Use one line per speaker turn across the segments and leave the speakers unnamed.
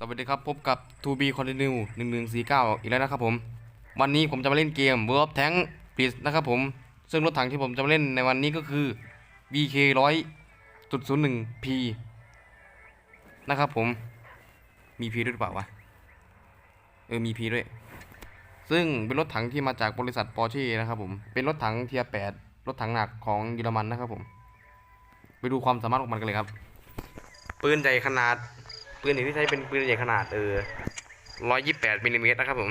สวัสดีครับ พบกับ 2B Continue 1149 อีกแล้วนะครับผม วันนี้ผมจะมาเล่นเกม World of Tank p l e a s นะครับผม ซึ่งรถถังที่ผมจะมาเล่นในวันนี้ก็คือ VK 100.01 P นะครับผม มี P ด้วยหรือเปล่าวะ เออ มี P ด้วย ซึ่งเป็นรถถังที่มาจากบริษัท Porsche นะครับผม เป็นรถถังเทียร์8รถถังหนักของเยอรมันนะครับผม ไปดูความสามารถของมันกันเลยครับ ปืนใหญ่ขนาด ปืนที่ใช้เป็นปืนใหญ่ขนาดเออร้อยยี่แปดมิลลิเมตรนะครับผม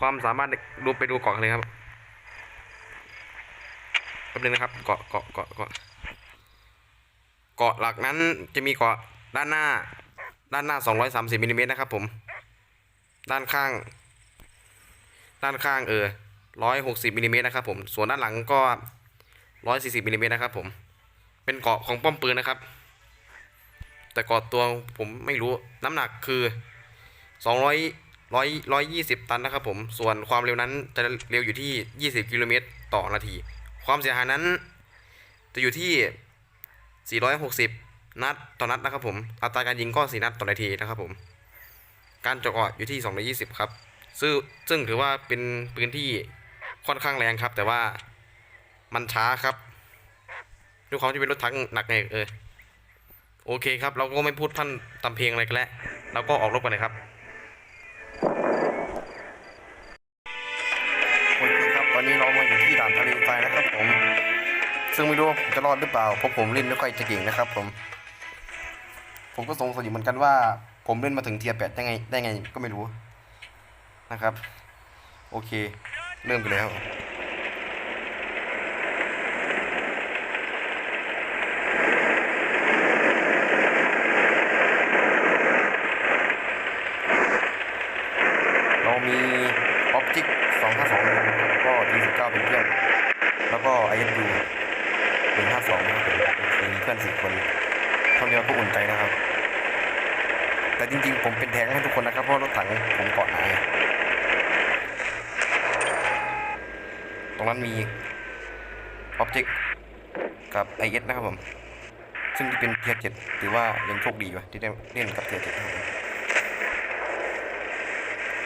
ความสามารถดูไปดูเกาะเลยครับแป๊บนึงนะครับ เกาะเกาะเกาะเกาะเกาะหลักนั้นจะมีเกาะด้านหน้า ด้านหน้าสองร้อยสามสิบมิลลิเมตรนะครับผม ด้านข้าง ด้านข้างเออร้อยหกสิบมิลลิเมตรนะครับผม ส่วนด้านหลังก็ร้อยสี่สิบมิลลิเมตรนะครับผม เป็นเกาะของป้อมปืนนะครับ แต่กอดตัวผมไม่รู้น้ำหนักคือสองร้อยร้อยร้อยยี่สิบตันนะครับผม ส่วนความเร็วนั้นจะเร็วอยู่ที่ยี่สิบกิโลเมตรต่อนาที ความเสียหายนั้น จะอยู่ที่สี่ร้อยหกสิบนัดต่อนัดนะครับผม อัตราการยิงก็สี่นัดต่อนาทีนะครับผม การจาะเกาะอยู่ที่สองร้อยี่สิบครับ ซึ่งซึ่งถือว่าเป็นปืนที่ค่อนข้างแรงครับ แต่ว่ามันช้าครับด้วยความที่เป็นรถถังหนักไงเออ โอเคครับ เราก็ไม่พูดพันตำเพลงอะไรกันแล้ว เราก็ออกรบกันเลยครับโอเคครับตอนนี้เรามาอยู่ที่ด่านทะเลทรายนะครับผม ซึ่งไม่รู้ผมจะรอดหรือเปล่า เพราะผมเล่นไม่ค่อยจะเก่งนะครับผม ผมก็สงสัยอยู่เหมือนกันว่า ผมเล่นมาถึงเทียร์แปดได้ไง ได้ไงก็ไม่รู้นะครับ โอเค เริ่มกันเลยครับ เรามี Object 252นะครับก็ T19 เป็นเพื่อน แล้วก็ ISU 152นะครับผมโอเคมีเพื่อนสี่คนเท่านี้ก็อุ่นใจนะครับ แต่จริงๆ ผมเป็นแทงให้ทุกคนนะครับ เพราะรถถังผมเกาะหนาไงตรงนั้นมี Object กับ IS นะครับผม ซึ่งที่เป็นเทียร์เจ็ดถือว่ายังโชคดีอยู่ที่ได้เล่นกับเทียร์เจ็ดครับ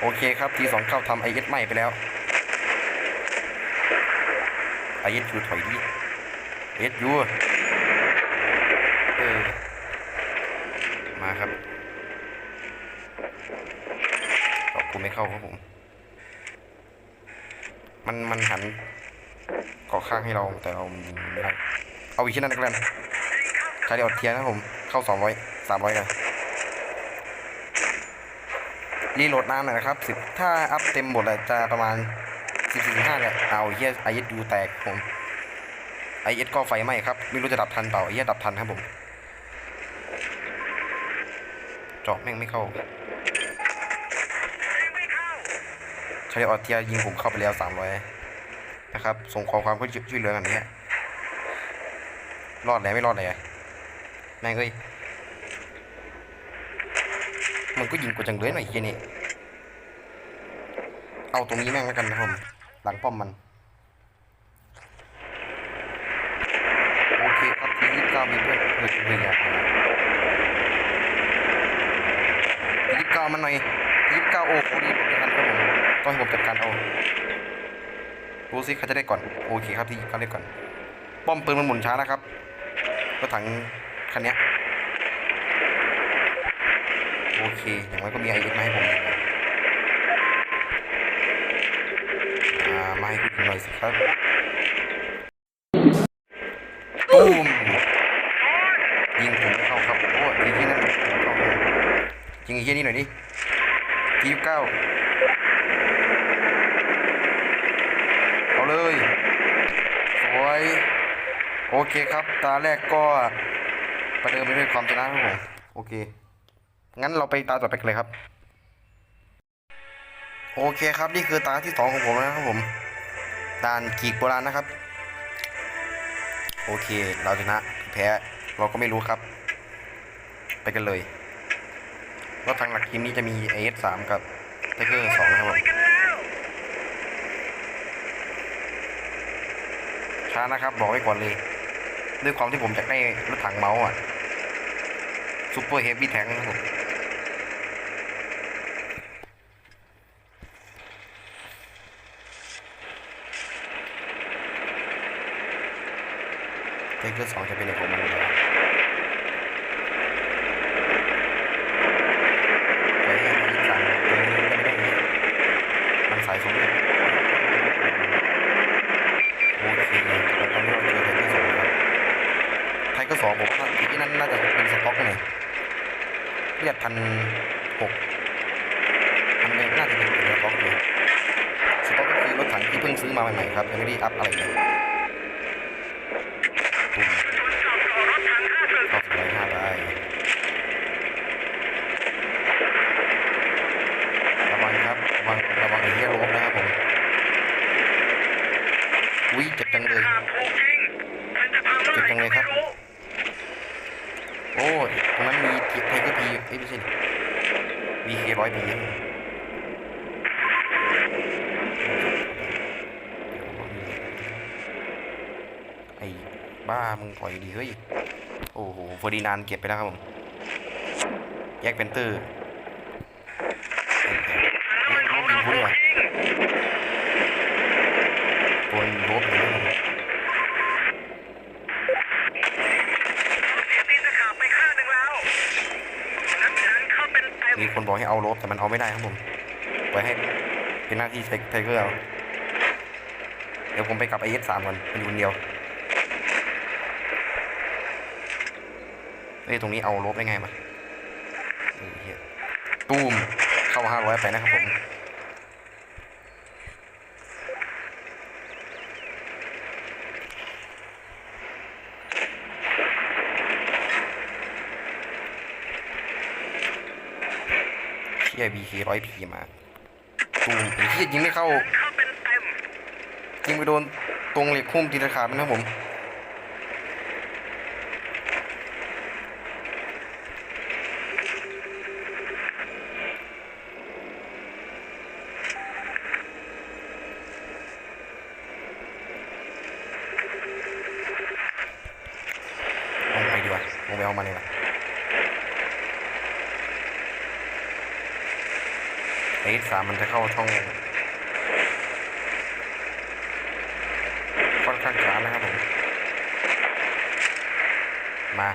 โอเคครับทีสองเข้าทำไอเอสใหม่ไปแล้วไอเอสยูถอยดิเอสยูเออมาครับตอบกูไม่เข้าครับผม มันมันหันเกาะข้างให้เราแต่เรายิงไม่ได้เอาอีกชิ้นนั้นกันใช้เดียวเทียนนะผมเข้าสองร้อยสามร้อยกัน รีโหลดนานหน่อยนะครับสิบถ้าอัพเต็มหมดอะจะประมาณสิบสี่ห้าแหละเอาเฮียไอเอสดูแตกผมไอเอสก็ไฟไหม้ครับ ไม่รู้จะดับทันเปล่าไอเฮียดับทันครับผมเจาะแม่งไม่เข้าชาลีออเทียยิงผมเข้าไปแล้วสามร้อยนะครับ ส่งขอความช่วยเหลือกันนี้ รอดไหนไม่รอดไหนแม่งเอ้ย มันก็ยิงกูจังเลยหน่อยเฮียนี่ เอาตรงนี้แม่งแล้วกันนะครับผมหลังป้อมมัน โอเคครับทียี่สิบเก้ามีเพื่อนเพื่อนเพื่อนอยากทียี่สิบเก้ามันหน่อยทียี่สิบเก้าโอ้โหดีผมจะทันครับผมต้องให้ผมจัดการเอาดูสิใครจะได้ก่อน โอเคครับทียี่เก้าได้ก่อน ป้อมปืนมันหมุนช้านะครับรถถังคันนี้ โอเค อย่างไรก็มีไอเอสมาให้ผมอีกนะอ่ามาให้คุณหน่อยสิครับตูมยิงผมไม่เข้าครับโอ้ยิงที่นั่นผมเข้าครับยิงอีกที่นี่หน่อยดิยี่สิบเก้าเอาเลย สวย โอเคครับ ตาแรกก็ประเดิมไปด้วยความชนะครับผม โอเค งั้นเราไปตาต่อไปกันเลยครับ โอเคครับนี่คือตาที่สองของผมนะครับผมด่านกีกโบราณนะครับ โอเคเราชนะแพ้เราก็ไม่รู้ครับ ไปกันเลยรถทางหลักทีมนี้จะมี AS 3กับไทเกอร์2นะครับผมช้านะครับบอกไว้ก่อนเลย ด้วยความที่ผมจะได้รถถังเมาส์อะซูเปอร์เฮฟวี่แทงนะครับผม เทคเกอร์สองจะเป็นอย่างของมันอยู่แล้วไปให้มันสั่งตรงนี้ไม่ได้มันสายสมเด็จโอเคแล้วตอนนี้เราเจอไทเกอร์สองแล้วไทเกอร์สองผมว่าที่นั่นน่าจะเป็นสต็อกเนี่ยเรียกพันหกพันหนึ่งน่าจะเป็นสต็อกเลยสต็อกก็คือรถถังที่เพิ่งซื้อมาใหม่ๆครับยังไม่ได้อัพอะไรเลยตุ่ม เข้าสู่ร้อยห้าได้ระวังครับ ระ วังระวังไอ้เหี้ยลบนะครับผมอุ้ยเจ็บจังเลยเจ็บจังเลยครับ โอ้ยตรงนั้นมีทีไทเกอร์พีเอ้ยไม่ใช่มีเคร้อยพีไอ้บ้ามึงปล่อยดีเฮ้ย โอ้โหเฟอร์ดินานด์เก็บไปแล้วครับผม แยกเป็นเตอร์เฮ้ย เฮ้ยลบยิงกูด้วยว่ะตัวลบเลยนะมีคนบอกให้เอาลบแต่มันเอาไม่ได้ครับผมไว้ให้เป็นหน้าที่ไทเกอร์เอาเดี๋ยวผมไปกับไอเอสสามก่อนเป็นคนเดียวเอ้ยตรงนี้เอาลบได้ไงมาตูมเข้าห้าร้อยไปนะครับผม เชี่ยบีเคร้อยพีมาตูมไอ้เหี้ยยิงไม่เข้ายิงไปโดนตรงเหล็กคุ้มตีตะขาบนะครับผมลงไปดีกว่าลงไปเอามาเลยนะ ไอ้สามมันจะเข้าช่องค่อนข้างช้านะครับผมมา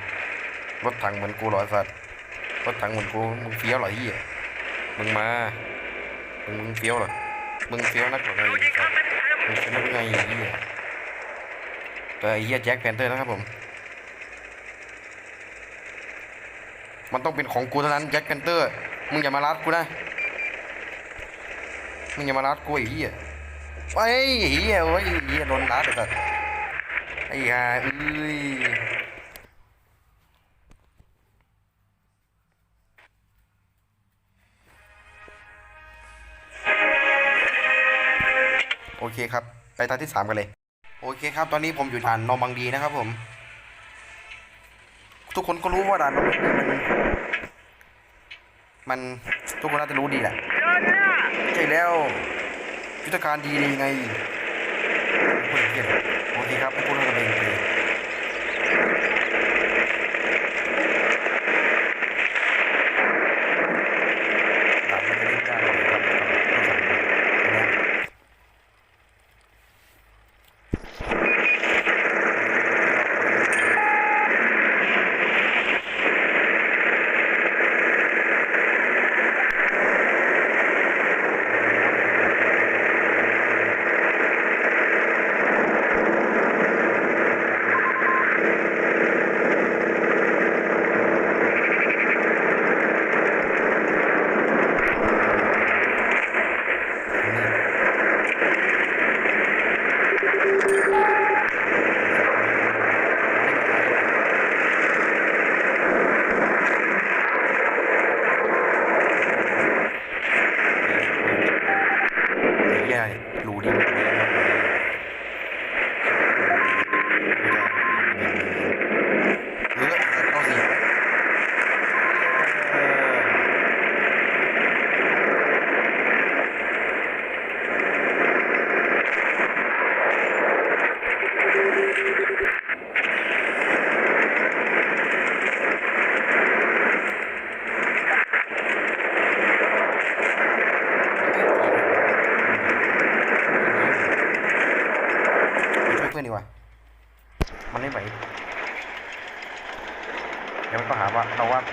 รถถังเหมือนกูหรอไอ้สัตว์รถถังเหมือนกูมึงเฟี้ยวหรอเฮียมึงมามึงมึงเฟี้ยวหรอมึงเฟี้ยวนักหรอไอ้สัตว์มึงเฟี้ยวนักไงไอ้เฮียแต่ไอ้เฮียแจ็คแพนเตอร์นะครับผมมันต้องเป็นของกูเท่านั้นแจ็คแพนเตอร์ มึงอย่ามารัดกูนะ มึงอย่ามารัดกูไอ้เหี้ยไอ้เหี้ยโอ้ยเหี้ยโดนรัดไอ้สัสไอ้ห่าเอ้ยโอเคครับ ไปตาที่สามกันเลย โอเคครับ ตอนนี้ผมอยู่ด่านนอมังดีนะครับผม ทุกคนก็รู้ว่าด่านนอมังดีมันมันทุกคนน่าจะรู้ดีแหละ ใช่แล้วยุทธการดีเลยไงพูดอย่างเงี้ยโอเคครับไอ้พูดเรื่องกันเองเลยด่าน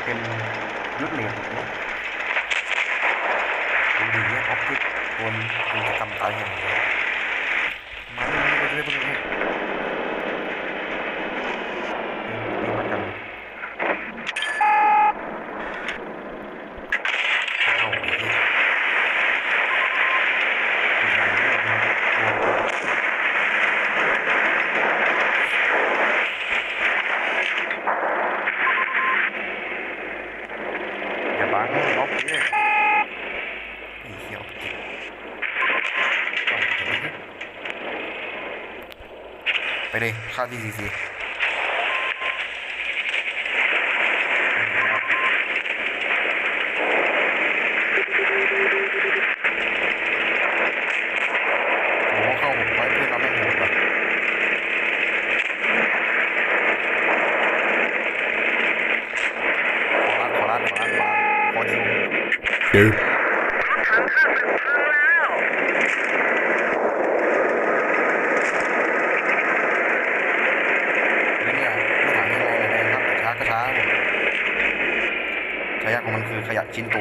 เป็นยุทธเหล็เนี่ยดูดีเนี่ยออฟฟิศบนกิจกรรมตายแห่งนี้ ไปเลยข้าที่ซีซีโอ้โหเข้าหกไว้เพื่อนเราไม่โหดว่ะขอรัดขอรัดขอรัดขอรัดขอดิว
Nope.
แล้วเนี่ยไม่ถามยังไงเลยนะครับแต่ช้าก็ช้าครับผมข ยะของมันคือขยะชิ้นโต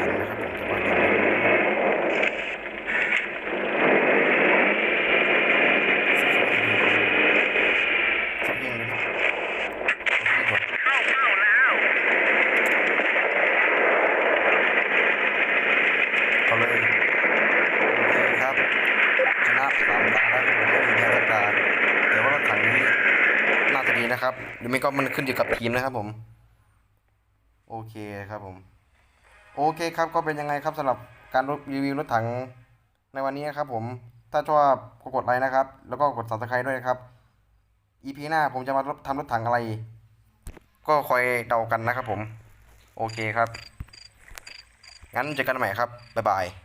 เห็นนะครับผมแต่ว่ายังไม่รู้นะครับสักเพียงเลยนะโอเคก่อนเอาเลยโอเคครับ ชนะสามตาแล้วผมไม่มีแพ้สักตาแต่ว่ารถถังนี้น่าจะดีนะค หรือไม่ก็มันขึ้นอยู่กับทีมนะครับผม โอเคครับผม โอเคครับก็เป็นยังไงครับสำหรับการรีวิวรถถังในวันนี้นะครับผมถ้าชอบก็กดไลค์นะครับ แล้วก็กด subscribe ด้วยนะครับ EP หน้าผมจะมาทำรถถังอะไร ก็คอยเดากันนะครับผม โอเคครับ งั้นเจอกันใหม่ครับ บ๊ายบาย